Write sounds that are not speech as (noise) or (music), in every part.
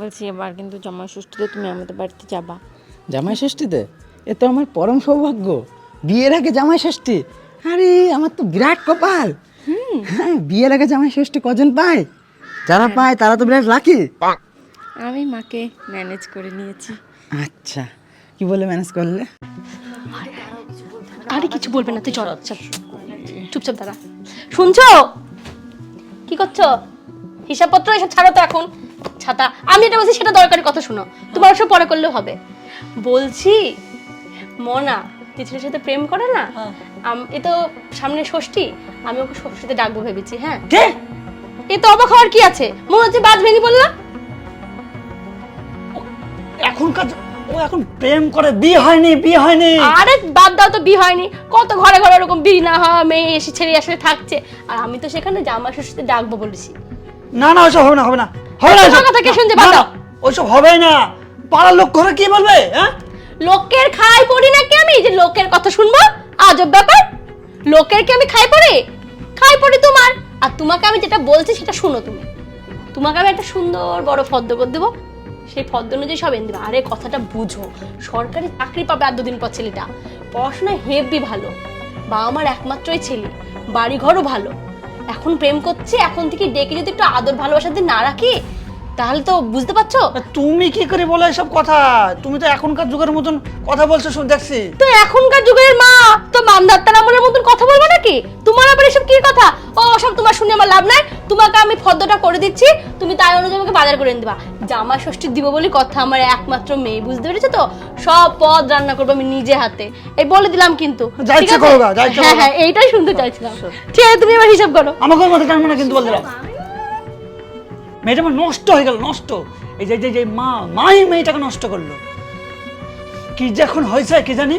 বলছি এবার কিন্তু জামাই ষষ্ঠীতে তুমি আমাদের বাড়িতে যাবা। জামাই ষষ্ঠীতে এ তো আমার পরম সৌভাগ্য। বিয়ের আগে জামাই ষষ্ঠী আরে আমার তো বিরাট কপাল। হ্যাঁ বিয়ের আগে জামাই ষষ্ঠী কজন পায়? যারা পায় তারা তো বিরাট লাকি আমি মাকে ম্যানেজ করে নিয়েছি। আচ্ছা কি বলে ম্যানেজ করলে? আরে কিছু বলবে না তুই চল চল। চুপচাপ দাঁড়া। শুনছো? কি করছ? হিসাবপত্র এসব ছাড়ো তো এখন। ছাতা। আমি এটা বলছি সেটা দরকারি কথা শুনো। তোমার সব পরে করলেও হবে। বলছি মনা যে ছেলের সাথে প্রেম করে না? এ তো সামনে ষষ্ঠী। আমি ওকে ষষ্ঠীতে ডাকবো ভেবেছি হ্যাঁ। এ তো অবাক হওয়ার কি আছে? মনে হচ্ছে বাজ ভেঙে বললাম এখনকার ও এখন প্রেম করে বিয়ে হয়নি বিয়ে হয়নি। আরে বাদ দাও তো বিয়ে হয়নি। কত ঘরে ঘরে ওরকম বিয়ে না হওয়া মেয়ে এসে ছেড়ে আসলে থাকছে। আর আমি তো সেখানে জামা ষষ্ঠীতে ডাকবো বলেছি। না না ওইসব হবে না হবে না। হবে না কথা কে শুনছে? বাদ দাও। ওইসব হবেই না। পাড়ার লোক ঘরে কি বলবে হ্যাঁ? লোকের খাই পড়ি নাকি আমি? যে লোকের কথা শুনব? আজব ব্যাপার। লোকের কি আমি খাই পড়ি? খাই পড়ি তোমার। আর তোমাকে আমি যেটা বলছি সেটা শুনো তুমি। তোমাকে আমি একটা সুন্দর বড় ফদ্দ করে দেবো। সেই ফদ্দ অনুযায়ী সব এনে দেবে। আরে কথাটা বুঝো। সরকারি চাকরি পাবে আর দুদিন পর ছেলেটা। পড়াশোনায় হেভি ভালো। বাবা আমার একমাত্রই ছেলে। বাড়ি ঘরও ভালো। এখন প্রেম করছে এখন থেকে ডেকে যদি একটু আদর ভালোবাসা দিয়ে না রাখি তাহলে তো বুঝতে পারছ? তুমি কি করে বলো এসব কথা? তুমি তো এখনকার যুগের মতন কথা বলছো শুন দেখছি। তো এখনকার যুগের মা? তো মান্দাত্তার আমলের মতন কথা বলব নাকি? তোমার আবার এসব কি কথা? ও সব তোমার শুনে আমার লাভ নাই। তোমাকে আমি ফদ্দটা করে দিচ্ছি। তুমি তাই অনুযায়ী আমাকে বাজার করে দিবা। জামা ষষ্ঠী দিব বলে কথা আমার একমাত্র মেয়ে বুঝতে পেরেছ তো? সব পদ রান্না করব আমি নিজে হাতে। এই বলে দিলাম কিন্তু। হ্যাঁ হ্যাঁ এইটাই শুনতে চাইছিলাম। ঠিক আছে তুমি এবার হিসাব করো। আমাকে মধ্যে টানবো না কিন্তু বলে দিলাম মেয়েটা আমার নষ্ট হয়ে গেল নষ্ট। এই যে যে যে মা মাই মেয়েটাকে নষ্ট করল। কি যে এখন হয়েছে কি জানি?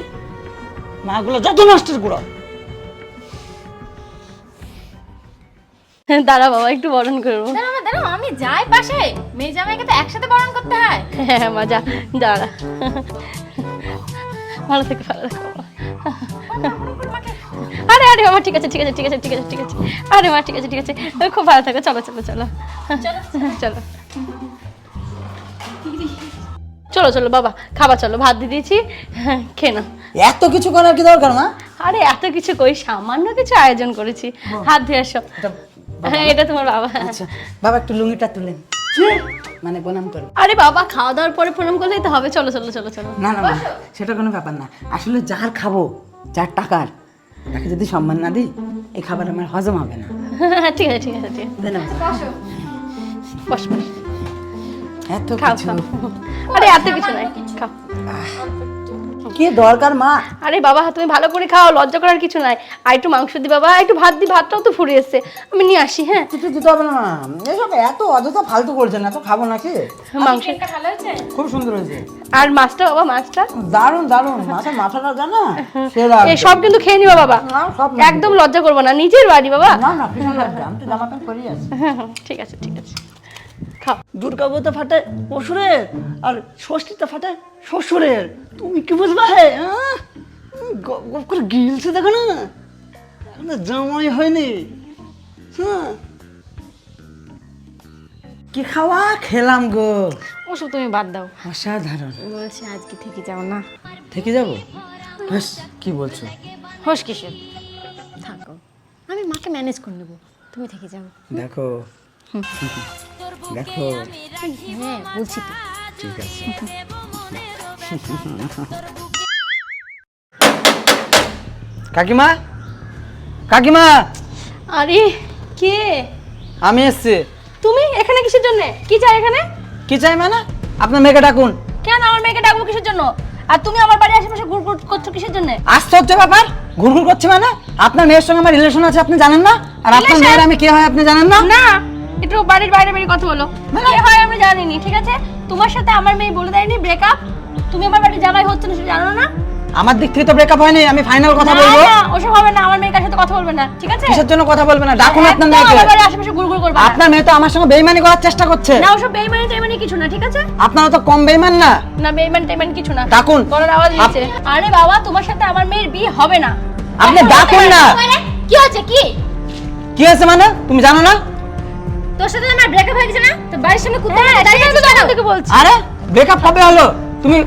মাগুলো যত নষ্টের গুড়া। দাঁড়া বাবা একটু বরণ করব। দাঁড়াও দাঁড়াও আমি যাই পাশে। মেয়ে জামাইকে তো একসাথে বরণ করতে হয়। হ্যাঁ মা যা দাঁড়া। ভালো থেকে ভালো থেকো। আরে বাবা ঠিক আছে ঠিক আছে ঠিক আছে ঠিক আছে ঠিক আছে। আরে মা ঠিক আছে ঠিক আছে। খুব ভালো থাকো চলো চলো চলো। চলো। চলো। চলো বাবা খাবার চলো ভাত দিয়ে দিয়েছি। হ্যাঁ, খেয়ে নাও। এত কিছু করার কি দরকার মা? আরে এত কিছু কই সামান্য কিছু আয়োজন করেছি। হাত ধুয়ে আসো। হ্যাঁ এটা তোমার বাবা। আচ্ছা বাবা একটু লুঙ্গিটা তুলেন মানে প্রণাম করো আরে বাবা খাওয়া দাওয়ার পরে প্রণাম করলেই তো হবে। চলো চলো চলো চলো। না না না সেটা কোনো ব্যাপার না। আসলে যার খাব যার টাকার তাকে যদি সম্মান না দিই এই খাবার আমার হজম হবে না। (laughs) ঠিক আছে ঠিক আছে ঠিক আছে। না? বস। বস এত খাও কিছু। খাও। আরে এত কিছু নাই। খাও। কি দরকার মা? আরে বাবা তুমি ভালো করে খাও লজ্জা করার কিছু নাই। আর একটু মাংস দি বাবা একটু ভাত দি ভাতটাও তো ফুরিয়ে এসছে। আমি নিয়ে আসি হ্যাঁ? কিছু দিতে হবে না এসব এত অযথা ফালতু করছেন এত খাব নাকি? মাংস। ভালো হয়েছে? খুব সুন্দর হয়েছে। আর মাছটা বাবা মাছটা? দারুণ দারুণ। মাথার মাথাটা জানা? সেরা। এ সব কিন্তু খেয়ে নিবা বাবা। একদম লজ্জা করব না। নিজের বাড়ি বাবা। না না আমি তো জামা প্যান্ট পরেই আছি। ঠিক আছে ঠিক আছে। খাও দুর্গা পুজোতে ফাটে অসুরের আর ষষ্ঠীতে ফাটে শ্বশুরের। তুমি কি বুঝবা হে? গপ করে গিলছে দেখো না। এখনও জামাই হয়নি। হ্যাঁ। কি খাওয়া? খেলাম গো। ওসব তুমি বাদ দাও। অসাধারণ। বলছি আজকে থেকে যাও না। থেকে যাব? ব্যাস কি বলছো? হোস কিসের? থাকো। আমি মাকে ম্যানেজ করে নেব। তুমি থেকে যাও। দেখো। (laughs) দেখো। হ্যাঁ বলছি তো ঠিক আছে। কাকিমা? কাকিমা? আরে কে? আমি এসছি। তুমি? এখানে কিসের জন্য? কি চাই এখানে? কি চাই মানে? আপনার মেয়েকে ডাকুন। কেন আমার মেয়েকে ডাকবো কিসের জন্য? আর তুমি আমার বাড়ির আশেপাশে ঘুর ঘুর করছ কিসের জন্য? আশ্চর্য ব্যাপার। ঘুরঘুর করছে মানে? আপনার মেয়ের সঙ্গে আমার রিলেশন আছে আপনি জানেন না? আর আপনার মেয়ের আমি কে হয় আপনি জানেন না? না। একটু বাড়ির বাইরে বেরিয়ে কথা বলো। কি হয় আমি জানিনি ঠিক আছে? তোমার সাথে আমার মেয়ে বলে দেয়নি ব্রেকআপ তুমি আমার বাড়ির জামাই হচ্ছে না সেটা জানো না? আমার দিক থেকে তো ব্রেকআপ হয়নি আমি ফাইনাল কথা বলব। না, ওসব হবে না আমার মেয়ের তো কথা বলবে না ঠিক আছে? কিসের জন্য কথা বলবে না? ডাকুন আপনার মেয়েকে। আমার বাড়ির আশেপাশে ঘুরঘুর করবে না। আপনার মেয়ে তো আমার সঙ্গে বেইমানি করার চেষ্টা করছে। না ওসব বেইমানি টাইমানি কিছু না ঠিক আছে? আপনারা তো কম বেইমান না। না বেইমান টাইমান কিছু না। ডাকুন। গলার আওয়াজ দিচ্ছে। আরে বাবা তোমার সাথে আমার মেয়ের বিয়ে হবে না। আপনি ডাকুন না। কি হচ্ছে কি? কি হয়েছে মানে? তুমি জানো না? তোর সাথে আমার ব্রেকআপ হয়ে গেছে না? তো বাড়ির সামনে কুত্তা দাঁড়িয়ে সেই আছো তো কেন? তোকে বলছি। আরে ব্রেকআপ কবে হলো? তুমি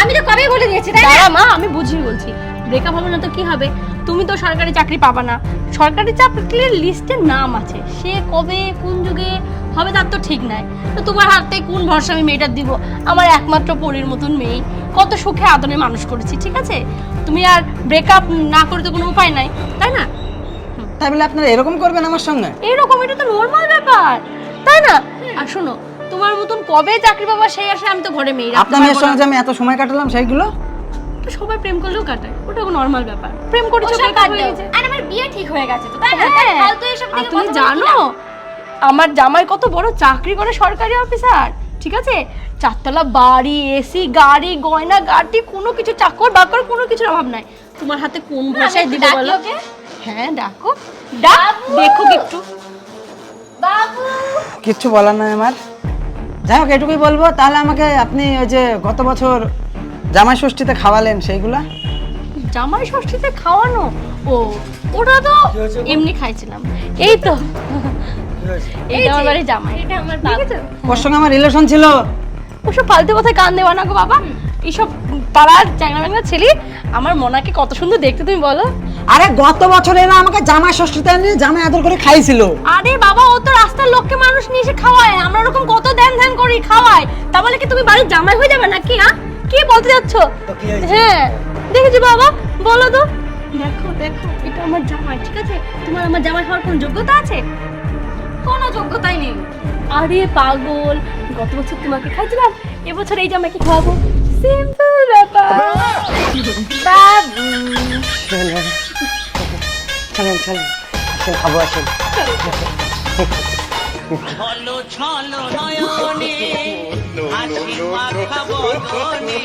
আমি তো কবেই বলে দিয়েছি তাই না? মা আমি বুঝিয়ে বলছি। ব্রেকআপ হবে না তো কি হবে? তুমি তো সরকারি চাকরি পাবা না। সরকারি চাকরির লিস্টে নাম আছে। সে কবে কোন যুগে হবে তার তো ঠিক নাই। তো তোমার হাতে কোন ভরসা আমি মেয়েটার দিব? আমার একমাত্র পরীর মতন মেয়ে। কত সুখে আদরে মানুষ করেছি ঠিক আছে? তুমি আর ব্রেকআপ না করে তো কোনো উপায় নাই তাই না? তাই বলে আপনারা এরকম করবেন আমার সঙ্গে? এরকম এটা তো নর্মাল ব্যাপার। তাই না? আর শোনো তোমার মতন কবে চাকরি পাবা সেই আসে আমি তো ঘরে মেয়ে রাখতে আপনার মেয়ের সঙ্গে যে আমি এত সময় কাটালাম সেইগুলো? তো সবাই প্রেম করলেও কাটায় ওটা কোনো নর্মাল ব্যাপার। প্রেম করেছ দাও। গেছে। আর আমার বিয়ে ঠিক হয়ে গেছে তো তাই না? হ্যাঁ। তাই ফালতু এসব দিকে তুমি কথা জানো আমার জামাই কত বড় চাকরি করে সরকারি অফিসার ঠিক আছে? চারতলা বাড়ি এসি গাড়ি গয়না গাড়ি কোনো কিছু চাকর বাকর কোনো কিছুর অভাব নাই। তোমার হাতে কোন ভাষায় দিব বলো? হ্যাঁ ডাকো। ডাক দেখো একটু। বাবু! কিচ্ছু বলার নয় আমার। যাই হোক এটুকুই বলব। তাহলে আমাকে আপনি ওই যে গত বছর জামাই ষষ্ঠীতে খাওয়ালেন সেইগুলা? জামাই ষষ্ঠীতে খাওয়ানো? ও ওটা তো এমনি খাইছিলাম। এই তো। এইটা আমার বাড়ির জামাই। এটা আমার বাবু ওর সঙ্গে আমার রিলেশন ছিল। ওসব ফালতু কথায় কান দেওয়া না গো বাবা। এইসব পাড়ার চ্যাংড়া ম্যাংড়া ছেলে আমার মনাকে কত সুন্দর দেখতে তুমি বলো। আরে গত বছর এরা আমাকে জামাই ষষ্ঠীতে এনে জামাই আদর করে খাইছিল। আরে বাবা ও তো রাস্তার লোককে মানুষ নিয়ে এসে খাওয়ায়। আমরা ওরকম কত ধ্যান ধ্যান করি খাওয়াই তা বলে কি তুমি বাড়ির জামাই হয়ে যাবে নাকি হ্যাঁ কি বলতে যাচ্ছ হ্যাঁ দেখেছি বাবা বলো তো। দেখো দেখো এটা আমার জামাই ঠিক আছে? তোমার আমার জামাই হওয়ার কোনো যোগ্যতা আছে? কোনো যোগ্যতাই নেই। আরে পাগল গত বছর তোমাকে খাইছিলাম এবছর এই জামাইকে খাওয়াবো। সিম্পল ব্যাপার। বাবু। চলেন চলেন। আসেন খাব আসেন। ছলো ছলো নয়নে হাসি মাখা বদনে